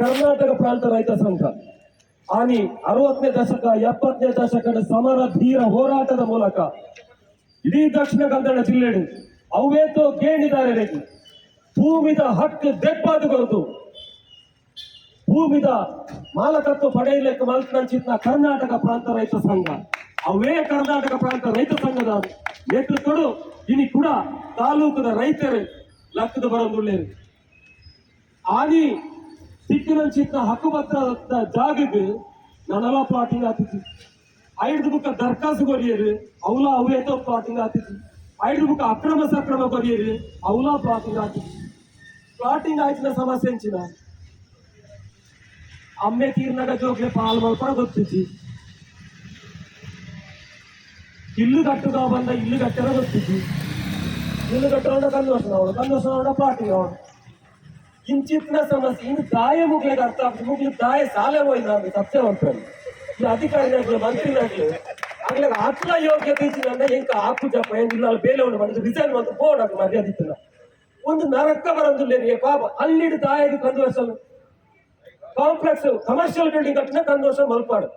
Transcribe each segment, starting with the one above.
ಕರ್ನಾಟಕ ಪ್ರಾಂತ ರೈತ ಸಂಘ. ಆನಿ ಅರವತ್ತನೇ ದಶಕ, ಎಪ್ಪತ್ತನೇ ದಶಕದ ಸಮರ ಧೀರ ಹೋರಾಟದ ಮೂಲಕ ಇಡೀ ದಕ್ಷಿಣ ಕನ್ನಡ ಜಿಲ್ಲೆಡು ಅವೇತೋ ಗೇಣಿದಾರೆ ರೇಖೆ ಭೂಮಿದ ಹಕ್ಕು ದೆಪ್ಪಾದು ಕೊರತು ಭೂಮಿದ ಮಾಲಕತ್ವ ಪಡೆಯಲಿಕ್ಕೆ ಮಲ್ಪಂಚಿತ್ನ ಕರ್ನಾಟಕ ಪ್ರಾಂತ ರೈತ ಸಂಘ. ಅವೇ ಕರ್ನಾಟಕ ಪ್ರಾಂತ ರೈತ ಸಂಘದ ನೇತೃತ್ವಡು ಇನಿ ಕೂಡ ತಾಲೂಕದ ರೈತರು ಲಕ್ಕದ ಬರೋದುಳ್ಳೇರು ಆನಿ ಸಿಕ್ಕಿನಂಚಿತ್ನ ಹಕ್ಕುಪತ್ರ ಜಾಗಕ್ಕೆ ನನಲ ಪ್ಲಾಟಿಂಗ್ ಆತಿತ್ತು ಐದು ಬುಕ್ಕ ದರ್ಖಾಸ್ತು ಕೊರಿಯರು ಅವಲ ಅವೇತ ಪ್ಲಾಟಿಂಗ್ ಆತಿತ್ತು ಐದು ಬುಕ್ಕ ಅಕ್ರಮ ಸಕ್ರಮ ಕೊರಿಯರು ಅವಲ ಪ್ಲಾಟಿಂಗ್ ಆತಿತ್ತು ಪ್ಲಾಟಿಂಗ್ ಆಯ್ತಿನ ಸಮಸ್ಯೆ ಹೆಂಚಿನ ಅಮ್ಮೆ ತೀರ್ನಾಗ ಜೋಗ್ಲೆ ಪಾಲ್ ಮಲ್ಪರ ಗೊತ್ತಿತ್ತು ಇಲ್ಲು ಕಟ್ಟುಗ ಬಂದ ಇಲ್ಲು ಕಟ್ಟರ ಗೊತ್ತಿತ್ತು ಇಲ್ಲು ಕಟ್ಟರೋಡ ಕನ್ವರ್ಷನ್ ಅವಳ ಪ್ಲಾಟಿಂಗ್ ಅವಳು ಕಿಂಚಿತ್ನ ಸಮಸ್ಯೆ ಇನ್ನು ದಾಯ ಮುಗ್ಲಿಗೆ ಅರ್ಥ ಆಗ್ತದೆ ಮುಗ್ಲಿ ದಾಯ ಸಾಲೆ ಹೋಯ್ತು ನಾನು ಸತ್ಯ ಹೊಂಟಾನೆ ಈ ಅಧಿಕಾರಿಗಳು ಮಂತ್ರಿಗಳು ಆಗ್ಲಾಗ ಆತ್ಮ ಯೋಗ್ಯತೆ ಇಚ್ಚಿನ ಎಂಕ ಆಕು ಜಪ ಏನಿಲ್ಲ ಅಲ್ಲಿ ಬೇಲೆ ಉಂಟು ಮಾಡಿದ್ರೆ ರಿಸೈನ್ ಅಂತ ಬೋರ್ಡ್ ಅದು ಮರ್ಯಾದೆ ಇತ್ತಿಲ್ಲ ಒಂದು ನರಕ ಬರೋದಿಲ್ಲ ಪಾಪ ಅಲ್ಲಿಡು ದಾಯಗೆ ಕನ್ವರ್ಷನ್ ಕಾಂಪ್ಲೆಕ್ಸ್ ಕಮರ್ಷಿಯಲ್ ಬಿಲ್ಡಿಂಗ್ ಕಟ್ಟಿನ ಕನ್ವರ್ಷನ್ ಮಲ್ಪಾಡು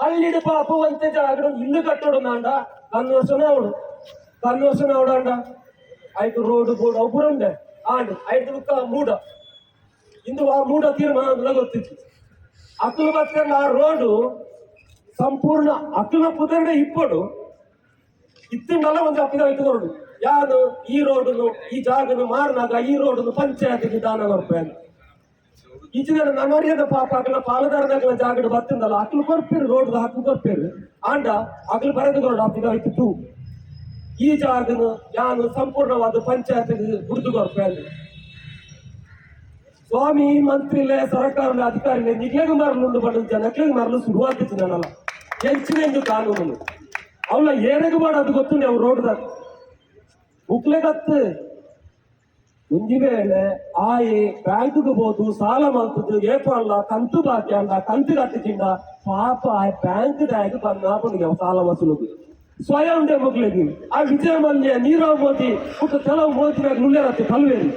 ಅಲ್ಲಿಡು ಪಾಪ ಒಂತೆ ಜಾಗ ಇಲ್ಲು ಕಟ್ಟೋಡು ನಾಂಡ ಕನ್ವರ್ಷನ್ ಅವಡು ಕನ್ವರ್ಷನ್ ಅವಡಾಂಡ ಆಯ್ತು ರೋಡ್ ಬೋರ್ಡ್ ಒಬ್ಬರು ಉಂಡೆ ಆಂಡ್ ಐದು ಬುಕ್ಕ ಮೂಡ ಇಂದು ಆ ಮೂಡ ತೀರ್ಮಾನ ಗೊತ್ತಿತ್ತು. ಅತುಲ ಬತ್ಕಂಡ ಆ ರೋಡು ಸಂಪೂರ್ಣ ಅಕ್ಕಲ ಪುದರ್ಡೆ ಇಪ್ಪಡು. ಇತ್ತಿಂಡಲ್ಲ ಒಂದು ಅಪ್ಪಿದ ಇಟ್ಟುಕೊಂಡು ಯಾರು ಈ ರೋಡನ್ನು, ಈ ಜಾಗನು ಮಾರಿನಾಗ ಈ ರೋಡನ್ನು ಪಂಚಾಯತಿಗೆ ದಾನ ಕೊಡ್ಪೇನು ಈಚಿನ ನಮರಿಯದ ಪಾಪ ಅಗಲ ಪಾಲದಾರನಾಗಲ ಜಾಗಡು ಬರ್ತಿಂದಲ್ಲ ಅಕ್ಕಲು ಕೊರ್ಪೇರು ರೋಡ್ ಹಕ್ಕು ಕೊರ್ಪೇರು ಆಂಡ ಅಗಲು ಬರೆದು ಕೊರಡು ಅಪ್ಪಿದ ಇತ್ತು ಈ ಜಾಗನು ಯಾನು ಸಂಪೂರ್ಣವಾದ ಪಂಚಾಯತ್ ಗುರುತು ಕೊರ್ಪೇನು ಸ್ವಾಮಿ ಮಂತ್ರಿಲೆ ಸರ್ಕಾರದ ಅಧಿಕಾರಿಲೆ ನಿಗ್ಲೆಗ್ ಮರಲು ಪಡ ಜನಕ್ಲೆಗ್ ಮರಲು ಶುರುವಾತಿತ್ತು ನಾನಲ್ಲ ಹೆಚ್ಚಿನ ಎಂದು ಕಾನೂನು ಅವಳ ಏನೆಗೆ ಮಾಡೋದು ಗೊತ್ತು ನೀವು ರೋಡ್ದಾಗ ಮುಕ್ಲೆಗತ್ತು ಮುಂಜಿ ವೇಳೆ ಆಯಿ ಬ್ಯಾಂಕ್ಗೆ ಹೋದು ಸಾಲ ಮಲ್ತದ್ದು ಏಪಲ್ಲ ಕಂತು ಬಾಕಿ ಅಂದ ಕಂತು ಕಟ್ಟಿಚಿಂಡ ಪಾಪ ಆ ಬ್ಯಾಂಕ್ ದಾಗ ಬಂದ ಸಾಲ ವಸೂಲುದು ಸ್ವಯಂ ಡೆ ಮುಗ್ಲಿಗೆ ಆ ವಿಜಯ ಮಲ್ಯ ನೀರವ್ ಮೋದಿ ಮತ್ತು ಕೆಲವು ಮೋದಿನಾಗ ನುಳ್ಳೆರತ್ತೆ ಕಲ್ವೇರಿ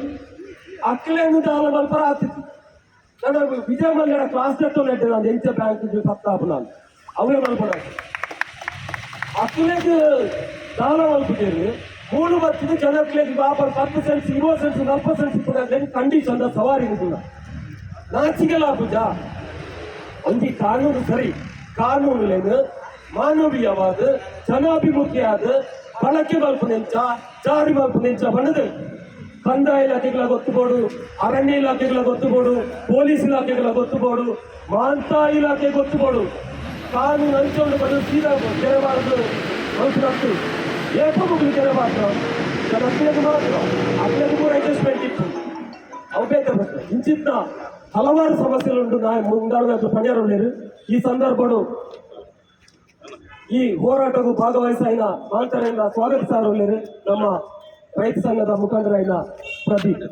ಅಕ್ಲೇನು ದಾಲ ಮಲ್ಪರ ಆತಿತ್ತು ನನ್ನ ವಿಜಯ ಮಲ್ಯರ ಕ್ಲಾಸ್ ನೆಟ್ಟು ನಾನು ಎಂಚ ಬ್ಯಾಂಕ್ ಸತ್ತಾಪ ನಾನು ಅವೇ ಮಲ್ಪಡ ಅಕ್ಲೇಗೆ ದಾನ ಮಲ್ಪಿದ್ದೇನೆ ಮೂರು ಬರ್ತಿದ್ದು ಜನಕ್ಲೇಗೆ ಬಾಬರ್ ಪತ್ತು ಸೆನ್ಸ್ ಇರುವತ್ತು ಸೆನ್ಸ್ ನಲ್ವತ್ತು ಸೆನ್ಸ್ ಕೂಡ ಕಂಡೀಷನ್ ಸವಾರಿ ಕೂಡ ನಾಚಿಗೆಲ್ಲ ಪೂಜ ಒಂದಿ ಕಾನೂನು ಸರಿ ಕಾನೂನುಲೇನು ಮಾನವೀಯವಾದ ಜನಾಭಿಮುಖಿಯಾದ ಬಳಕೆ ಮಲ್ಪನೆಂಚ ಜಾರಿ ಮಲ್ಪನೆಂಚ ಬಣ್ಣದು ಕಂದಾಯ ಇಲಾಖೆಗಳ ಗೊತ್ತುಬೋಡು ಅರಣ್ಯ ಇಲಾಖೆಗಳ ಗೊತ್ತುಬೋಡು ಪೊಲೀಸ್ ಇಲಾಖೆಗಳ ಗೊತ್ತುಬೋಡು ಮಾಂತ ಇಲಾಖೆ ಗೊತ್ತುಬೋಡು ಕಾನೂನು ಹಂಚಿಕೊಂಡು ಬಂದು ಸೀದಾ ತೆರಬಾರದು ಮನಸ್ಸಿನತ್ತು ಏಕ ಮುಗಿಲು ತೆರಬಾರ್ದು ಜನಕ್ಕೆ ಮಾತ್ರ. ಅದ್ರಲ್ಲಿ ಕೂಡ ಅಡ್ಜಸ್ಟ್ಮೆಂಟ್ ಇತ್ತು. ಅವಬೇಕ ಇಂಚಿತ್ತ ಹಲವಾರು ಸಮಸ್ಯೆಗಳುಂಟು ನಾ ಮುಂದಾಡುವ ಪಣ್ಯರುಳ್ಳೇರು ಈ ಸಂದರ್ಭಡು ಈ ಹೋರಾಟಕ್ಕೂ ಭಾಗವಹಿಸಿನ ಮಾತರೆಲ್ಲ ಸ್ವಾಗತಿಸಾರುಳ್ಳೇರು ನಮ್ಮ రైతు సంఘದ ముఖండరైన ప్రదీప్.